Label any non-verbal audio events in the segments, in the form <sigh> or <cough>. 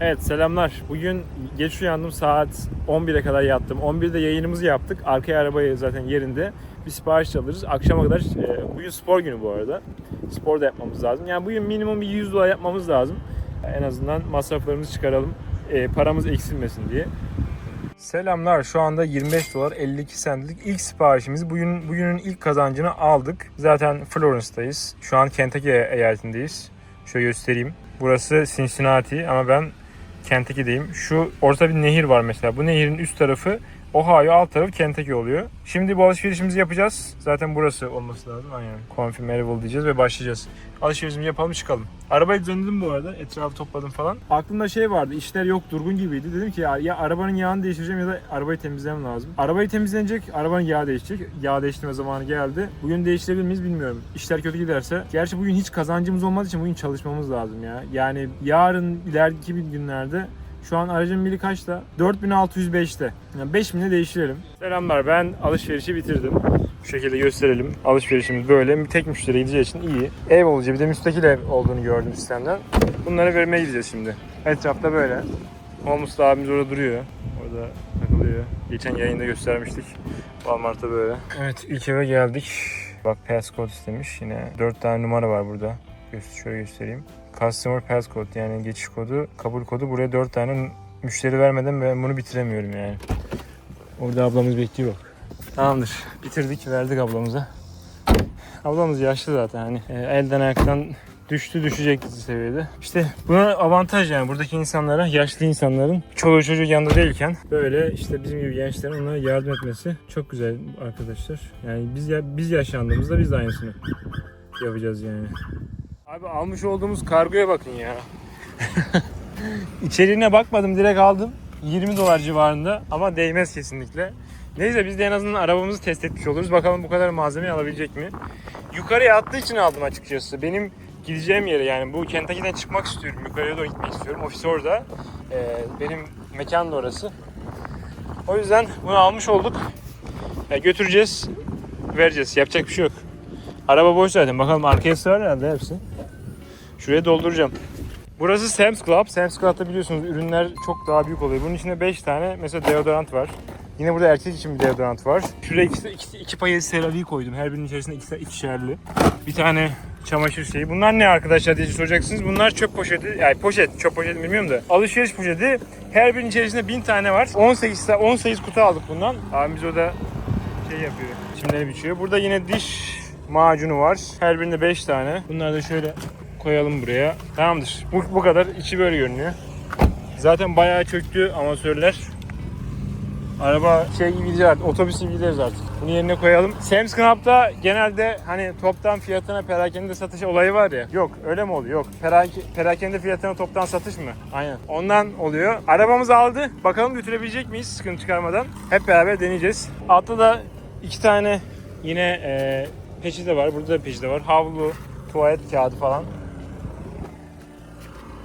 Evet selamlar. Bugün geç uyandım saat 11'e kadar yattım. 11'de yayınımızı yaptık. Arkaya arabayı zaten yerinde. Bir sipariş alırız. Akşama kadar e, bugün spor günü bu arada. Spor da yapmamız lazım. Yani bugün minimum bir 100 dolar yapmamız lazım. En azından masraflarımızı çıkaralım. E, paramız eksilmesin diye. Selamlar. Şu anda 25 dolar 52 centlik ilk siparişimizi bugün bugünün ilk kazancını aldık. Zaten Florence'dayız. Şu an Kentucky eyaletindeyiz. Şöyle göstereyim. Burası Cincinnati ama ben Kentucky'deyim. Şu orta bir nehir var mesela. Bu nehirin üst tarafı Ohio, alt tarafı Kentucky oluyor. Şimdi bu alışverişimizi yapacağız. Zaten burası olması lazım. Aynen. Confirmable diyeceğiz ve başlayacağız. Alışverişimizi yapalım çıkalım. Arabayı düzenledim bu arada. Etrafı topladım falan. Aklımda şey vardı. işler yok durgun gibiydi. Dedim ki ya, ya arabanın yağını değiştireceğim ya da arabayı temizlemem lazım. Arabayı temizlenecek, arabanın yağı değişecek. Yağ değiştirme zamanı geldi. Bugün değiştirebilir miyiz bilmiyorum. İşler kötü giderse. Gerçi bugün hiç kazancımız olmadığı için bugün çalışmamız lazım ya. Yani yarın ileriki bir günlerde şu an aracın mili kaçta? 4605'te. Yani 5000'e değiştirelim. Selamlar ben alışverişi bitirdim. Bu şekilde gösterelim. Alışverişimiz böyle. Tek müşteri gideceği için iyi. Ev olunca bir de müstakil ev olduğunu gördüm sistemden. Bunları vermeye gideceğiz şimdi. Etrafta böyle. Da abimiz orada duruyor. Orada takılıyor. Geçen yayında göstermiştik. Walmart'ta böyle. Evet ilk eve geldik. Bak passcode istemiş. Yine 4 tane numara var burada. Şöyle göstereyim. Customer passcode yani geçiş kodu, kabul kodu. Buraya 4 tane müşteri vermeden ben bunu bitiremiyorum yani. Orada ablamız bekliyor bak. Tamamdır. Bitirdik, verdik ablamıza. Ablamız yaşlı zaten hani e, elden ayaktan düştü düşecek seviyede. İşte buna avantaj yani buradaki insanlara, yaşlı insanların çoluğu çocuğu yanında değilken böyle işte bizim gibi gençlerin onlara yardım etmesi çok güzel arkadaşlar. Yani biz ya, biz yaşlandığımızda biz de aynısını yapacağız yani. Abi almış olduğumuz kargoya bakın ya. <laughs> İçeriğine bakmadım direkt aldım. 20 dolar civarında ama değmez kesinlikle. Neyse biz de en azından arabamızı test etmiş oluruz. Bakalım bu kadar malzemeyi alabilecek mi? Yukarıya attığı için aldım açıkçası. Benim gideceğim yere yani bu Kentucky'den çıkmak istiyorum. Yukarıya doğru gitmek istiyorum. Ofis orada. Ee, benim mekan da orası. O yüzden bunu almış olduk. Ya götüreceğiz. Vereceğiz. Yapacak bir şey yok. Araba boş zaten. Bakalım arkaya sığar herhalde hepsi. Şuraya dolduracağım. Burası Sam's Club. Sam's Club'da biliyorsunuz ürünler çok daha büyük oluyor. Bunun içinde 5 tane mesela deodorant var. Yine burada erkek için bir deodorant var. Şuraya iki, iki, iki paket CeraVe koydum. Her birinin içerisinde iki, ikişerli. Bir tane çamaşır şeyi. Bunlar ne arkadaşlar diye soracaksınız. Bunlar çöp poşeti. Yani poşet, çöp poşeti bilmiyorum da. Alışveriş poşeti. Her birinin içerisinde 1000 tane var. 18 ta- 18 kutu aldık bundan. Abimiz o da şey yapıyor. Çimleri biçiyor. Burada yine diş macunu var. Her birinde 5 tane. Bunları da şöyle koyalım buraya. Tamamdır. Bu, bu kadar. İçi böyle görünüyor. Zaten bayağı çöktü amatörler. Araba şey gibi gideceğiz otobüs gibi gideriz artık. Bunu yerine koyalım. Sam's Club'da genelde hani toptan fiyatına perakende satış olayı var ya. Yok öyle mi oluyor? Yok. Perake, perakende fiyatına toptan satış mı? Aynen. Ondan oluyor. Arabamızı aldı. Bakalım götürebilecek miyiz sıkıntı çıkarmadan. Hep beraber deneyeceğiz. Altta da iki tane yine e, peçete var. Burada da peçete var. Havlu, tuvalet kağıdı falan.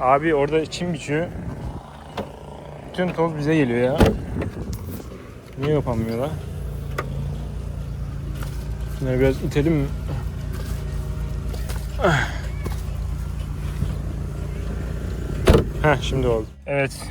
Abi orada çim biçiyor. Bütün toz bize geliyor ya. Niye yapamıyorlar? Şunları biraz itelim mi? Heh şimdi oldu. Evet.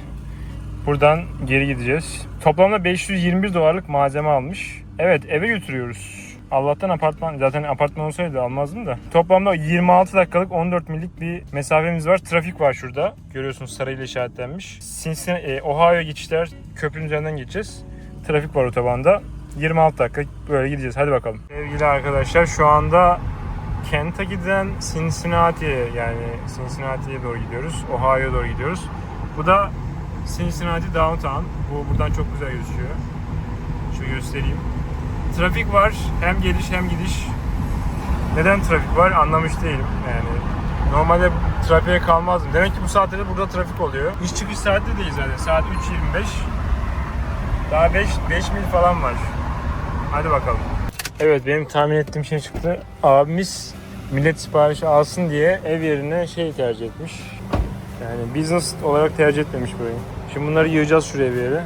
Buradan geri gideceğiz. Toplamda 521 dolarlık malzeme almış. Evet eve götürüyoruz. Allah'tan apartman, zaten apartman olsaydı almazdım da. Toplamda 26 dakikalık 14 millik bir mesafemiz var. Trafik var şurada. Görüyorsunuz sarıyla işaretlenmiş. Cincinnati, e, Ohio geçişler köprünün üzerinden geçeceğiz. Trafik var otobanda. 26 dakika böyle gideceğiz. Hadi bakalım. Sevgili arkadaşlar şu anda Kentucky'den Cincinnati'ye yani Cincinnati'ye doğru gidiyoruz. Ohio'ya doğru gidiyoruz. Bu da Cincinnati Downtown. Bu buradan çok güzel gözüküyor. Şöyle göstereyim. Trafik var. Hem geliş hem gidiş. Neden trafik var anlamış değilim. Yani normalde trafiğe kalmazdım. Demek ki bu saatte de burada trafik oluyor. İş çıkış saati değil zaten. Saat 3.25. Daha 5, 5 mil falan var. Hadi bakalım. Evet benim tahmin ettiğim şey çıktı. Abimiz millet siparişi alsın diye ev yerine şey tercih etmiş. Yani business olarak tercih etmemiş burayı. Şimdi bunları yığacağız şuraya bir yere.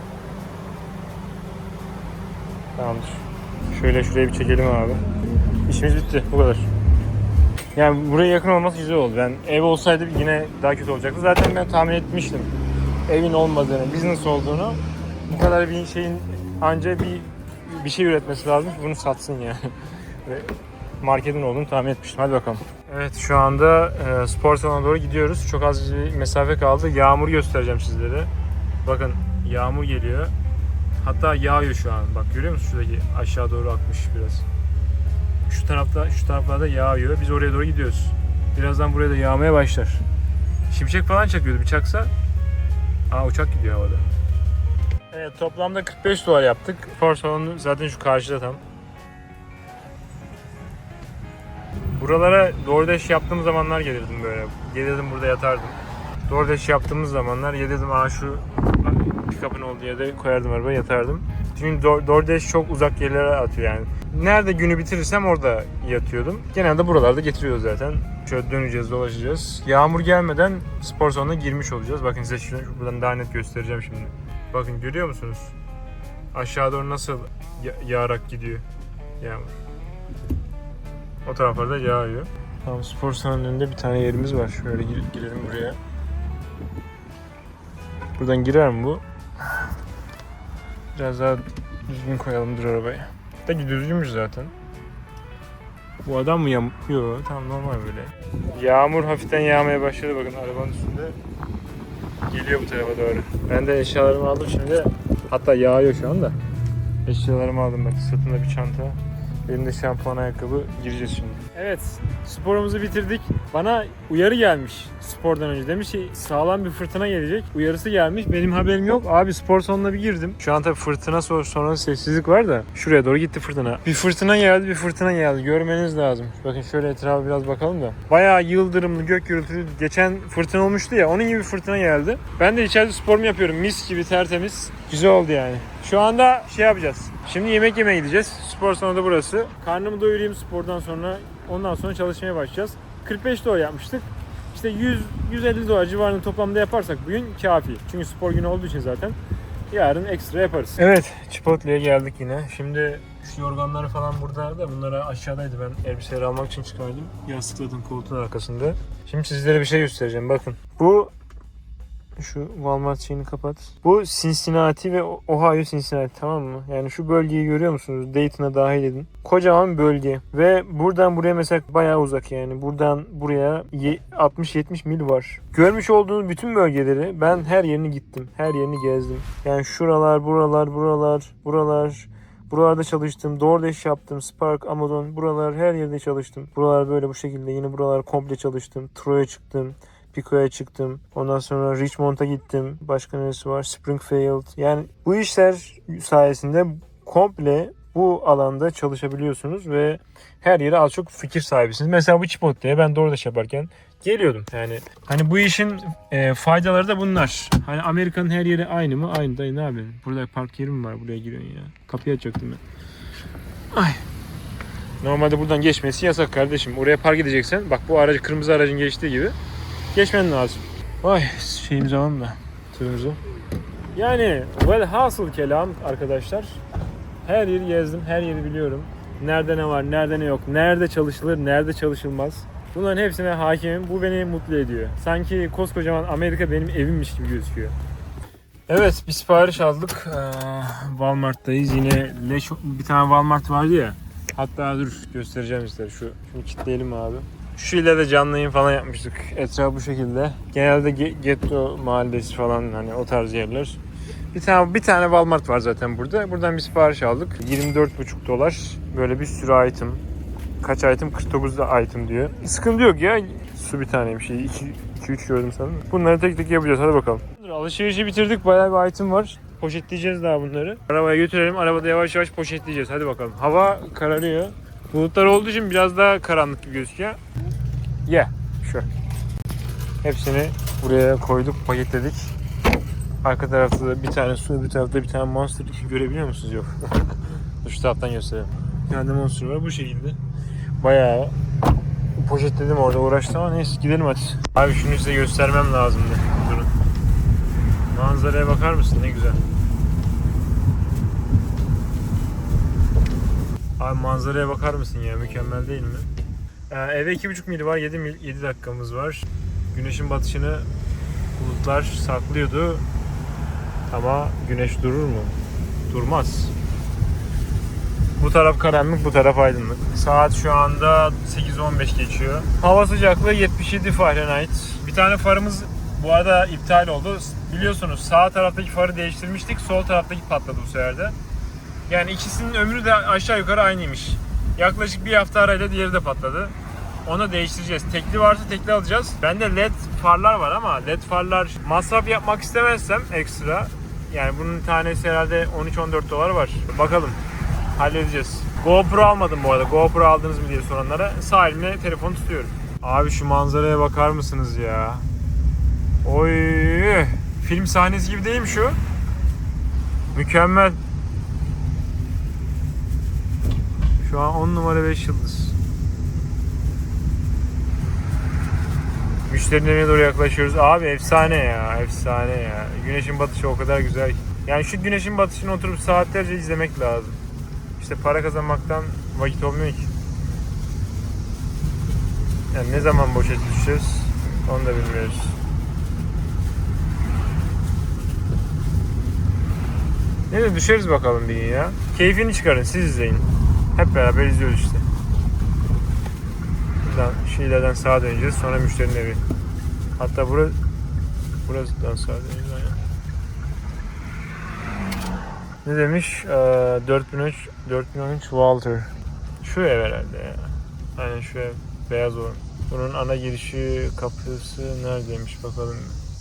Tamamdır. Şöyle şuraya bir çekelim abi. İşimiz bitti. Bu kadar. Yani buraya yakın olması güzel oldu. Ben ev olsaydı yine daha kötü olacaktı. Zaten ben tahmin etmiştim. evin olmadığını, business olduğunu bu kadar bir şeyin anca bir bir şey üretmesi lazım ki bunu satsın yani. <laughs> Ve marketin olduğunu tahmin etmiştim. Hadi bakalım. Evet şu anda e, spor salonuna doğru gidiyoruz. Çok az bir mesafe kaldı. Yağmur göstereceğim sizlere. Bakın yağmur geliyor. Hatta yağıyor şu an. Bak görüyor musun şuradaki aşağı doğru akmış biraz. Şu tarafta şu taraflarda yağıyor. Biz oraya doğru gidiyoruz. Birazdan buraya da yağmaya başlar. Şimşek falan çakıyordu. Bir çaksa. Aa uçak gidiyor havada. Evet toplamda 45 dolar yaptık. Spor salonu zaten şu karşıda tam. Buralara DoorDash yaptığım zamanlar gelirdim böyle. Gelirdim burada yatardım. DoorDash yaptığımız zamanlar gelirdim aa şu pick-up'ın olduğu yerde koyardım arabaya yatardım. Çünkü Door- DoorDash çok uzak yerlere atıyor yani. Nerede günü bitirirsem orada yatıyordum. Genelde buralarda getiriyoruz zaten. Şöyle döneceğiz, dolaşacağız. Yağmur gelmeden spor salonuna girmiş olacağız. Bakın size şunu buradan daha net göstereceğim şimdi. Bakın görüyor musunuz? Aşağı doğru nasıl ya- yağarak gidiyor yağmur. O taraflarda yağıyor. Tamam spor salonunun önünde bir tane yerimiz var. Şöyle gir- girelim buraya. Buradan girer mi bu? Biraz daha düzgün koyalım dur arabayı. Da düzgünmüş zaten. Bu adam mı yam... Yok tamam normal böyle. Yağmur hafiften yağmaya başladı bakın arabanın üstünde. Geliyor bu tarafa doğru. Ben de eşyalarımı aldım şimdi. Hatta yağıyor şu anda. Eşyalarımı aldım bak sırtımda bir çanta. Elimde şampuan ayakkabı gireceğiz şimdi. Evet sporumuzu bitirdik. Bana uyarı gelmiş spordan önce. Demiş ki sağlam bir fırtına gelecek. Uyarısı gelmiş. Benim haberim yok. Abi spor salonuna bir girdim. Şu an tabii fırtına sonra, sessizlik var da şuraya doğru gitti fırtına. Bir fırtına geldi bir fırtına geldi. Görmeniz lazım. Bakın şöyle etrafa biraz bakalım da. Bayağı yıldırımlı gök gürültülü. Geçen fırtına olmuştu ya onun gibi fırtına geldi. Ben de içeride sporumu yapıyorum. Mis gibi tertemiz. Güzel oldu yani. Şu anda şey yapacağız. Şimdi yemek yemeye gideceğiz. Spor salonu da burası. Karnımı doyurayım spordan sonra. Ondan sonra çalışmaya başlayacağız. 45 dolar yapmıştık. İşte 100 150 dolar civarında toplamda yaparsak bugün kafi. Çünkü spor günü olduğu için zaten yarın ekstra yaparız. Evet, Chipotle'ye geldik yine. Şimdi şu yorganları falan burada da bunları aşağıdaydı ben elbiseleri almak için çıkardım. Yastıkladım koltuğun arkasında. Şimdi sizlere bir şey göstereceğim bakın. Bu şu Walmart şeyini kapat. Bu Cincinnati ve Ohio Cincinnati tamam mı? Yani şu bölgeyi görüyor musunuz? Dayton'a dahil edin. Kocaman bölge. Ve buradan buraya mesela bayağı uzak yani. Buradan buraya ye- 60-70 mil var. Görmüş olduğunuz bütün bölgeleri ben her yerini gittim. Her yerini gezdim. Yani şuralar, buralar, buralar, buralar. Buralarda çalıştım. DoorDash yaptım. Spark, Amazon. Buralar her yerde çalıştım. Buralar böyle bu şekilde. Yine buralar komple çalıştım. Troy'a çıktım. Pico'ya çıktım. Ondan sonra Richmond'a gittim. Başka neresi var? Springfield. Yani bu işler sayesinde komple bu alanda çalışabiliyorsunuz ve her yere az çok fikir sahibisiniz. Mesela bu Chipotle'ye ben DoorDash yaparken geliyordum. Yani hani bu işin e, faydaları da bunlar. Hani Amerika'nın her yeri aynı mı? Aynı dayı ne yapıyorsun? Burada park yerim var. Buraya giriyorsun ya. Kapıyı açacaktım ben. Ay. Normalde buradan geçmesi yasak kardeşim. Oraya park edeceksen bak bu aracı kırmızı aracın geçtiği gibi geçmen lazım. Vay şeyimizi alalım da tırımızı. Yani velhasıl kelam arkadaşlar. Her yeri gezdim, her yeri biliyorum. Nerede ne var, nerede ne yok, nerede çalışılır, nerede çalışılmaz. Bunların hepsine hakimim. Bu beni mutlu ediyor. Sanki koskocaman Amerika benim evimmiş gibi gözüküyor. Evet bir sipariş aldık. Ee, Walmart'tayız. Yine leş, bir tane Walmart vardı ya. Hatta dur göstereceğim size. Şu, şunu kilitleyelim abi. Şu ile de canlı yayın falan yapmıştık. Etraf bu şekilde. Genelde ge- getto mahallesi falan hani o tarz yerler. Bir tane bir tane Walmart var zaten burada. Buradan bir sipariş aldık. 24,5 dolar. Böyle bir sürü item. Kaç item? 49 da item diyor. Sıkıntı yok ya. Su bir taneymiş. 2 3 gördüm sanırım. Bunları tek tek yapacağız. Hadi bakalım. Alışverişi bitirdik. Bayağı bir item var. Poşetleyeceğiz daha bunları. Arabaya götürelim. Arabada yavaş yavaş poşetleyeceğiz. Hadi bakalım. Hava kararıyor. Bulutlar olduğu için biraz daha karanlık gibi gözüküyor. Yeah, sure. Hepsini buraya koyduk, paketledik. Arka tarafta da bir tane su, bir tarafta bir tane monster görebiliyor musunuz? Yok. <laughs> Şu taraftan göstereyim. Bir tane monster var bu şekilde. Bayağı poşetledim orada uğraştım ama neyse gidelim hadi. Abi şunu size göstermem lazımdı. Durun. Manzaraya bakar mısın? Ne güzel. Abi manzaraya bakar mısın ya? Mükemmel değil mi? Ee, eve 2,5 mil var. 7 mil, 7 dakikamız var. Güneşin batışını Bulutlar saklıyordu. Ama güneş durur mu? Durmaz. Bu taraf karanlık, bu taraf aydınlık. Saat şu anda 8.15 geçiyor. Hava sıcaklığı 77 Fahrenheit. Bir tane farımız bu arada iptal oldu. Biliyorsunuz sağ taraftaki farı değiştirmiştik. Sol taraftaki patladı bu sefer de. Yani ikisinin ömrü de aşağı yukarı aynıymış. Yaklaşık bir hafta arayla diğeri de patladı. Onu değiştireceğiz. Tekli varsa tekli alacağız. Bende led farlar var ama led farlar masraf yapmak istemezsem ekstra yani bunun tanesi herhalde 13-14 dolar var. Bakalım. Halledeceğiz. GoPro almadım bu arada. GoPro aldınız mı diye soranlara. Sağ elimle telefonu tutuyorum. Abi şu manzaraya bakar mısınız ya? Oy! Film sahnesi gibi değil mi şu? Mükemmel. Şu an 10 numara 5 yıldız. Müşterinin evine doğru yaklaşıyoruz. Abi efsane ya, efsane ya. Güneşin batışı o kadar güzel ki. Yani şu güneşin batışını oturup saatlerce izlemek lazım. İşte para kazanmaktan vakit olmuyor ki. Yani ne zaman boşa düşeceğiz onu da bilmiyoruz. Neyse düşeriz bakalım bir gün ya. Keyfini çıkarın siz izleyin. Hep beraber izliyoruz işte. Buradan Şile'den sağa döneceğiz sonra müşterinin evi. Hatta burası burasından sağa döneceğiz aynen. Ne demiş? Ee, 4003 4013 Walter. Şu ev herhalde ya. Aynen şu ev. Beyaz olan. Bunun ana girişi kapısı neredeymiş bakalım.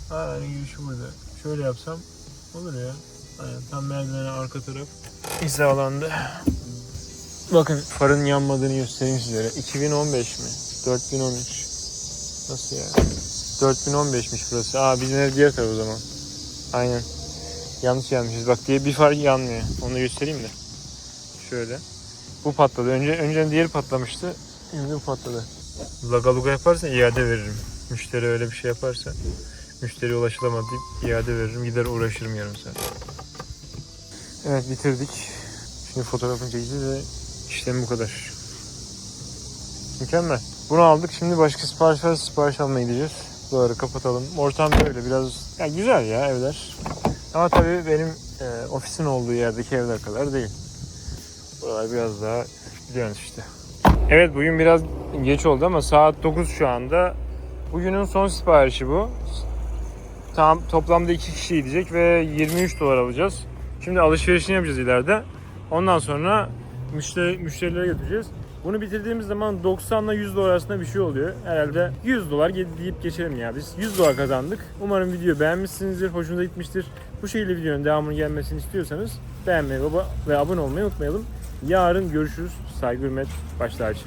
Ha ana girişi burada. Şöyle yapsam olur ya. Aynen tam merdivenin arka taraf. Hizalandı. Bakın farın yanmadığını göstereyim sizlere. 2015 mi? 4013. Nasıl ya? 4015'miş burası. Aa bizim ev diğer taraf o zaman. Aynen. Yanlış yanmışız. Bak diye bir far yanmıyor. Onu da göstereyim de. Şöyle. Bu patladı. Önce önceden diğeri patlamıştı. Şimdi bu patladı. Lagaluga yaparsa iade veririm. Müşteri öyle bir şey yaparsa müşteriye ulaşılamadı deyip iade veririm. Gider uğraşırım yarım saat. Evet bitirdik. Şimdi fotoğrafını çekeceğiz ve işlem bu kadar. Mükemmel. Bunu aldık. Şimdi başka sipariş var. Sipariş almaya gideceğiz. Buraları kapatalım. Ortam böyle biraz ya güzel ya evler. Ama tabii benim e, ofisin olduğu yerdeki evler kadar değil. Buralar biraz daha biliyorsunuz işte. Evet bugün biraz geç oldu ama saat 9 şu anda. Bugünün son siparişi bu. Tam toplamda iki kişi gidecek ve 23 dolar alacağız. Şimdi alışverişini yapacağız ileride. Ondan sonra müşteri, müşterilere götüreceğiz. Bunu bitirdiğimiz zaman 90 ile 100 dolar arasında bir şey oluyor. Herhalde 100 dolar deyip geçelim ya biz. 100 dolar kazandık. Umarım video beğenmişsinizdir, hoşunuza gitmiştir. Bu şekilde videonun devamını gelmesini istiyorsanız beğenmeyi ve abone olmayı unutmayalım. Yarın görüşürüz. Saygı hürmet başlar.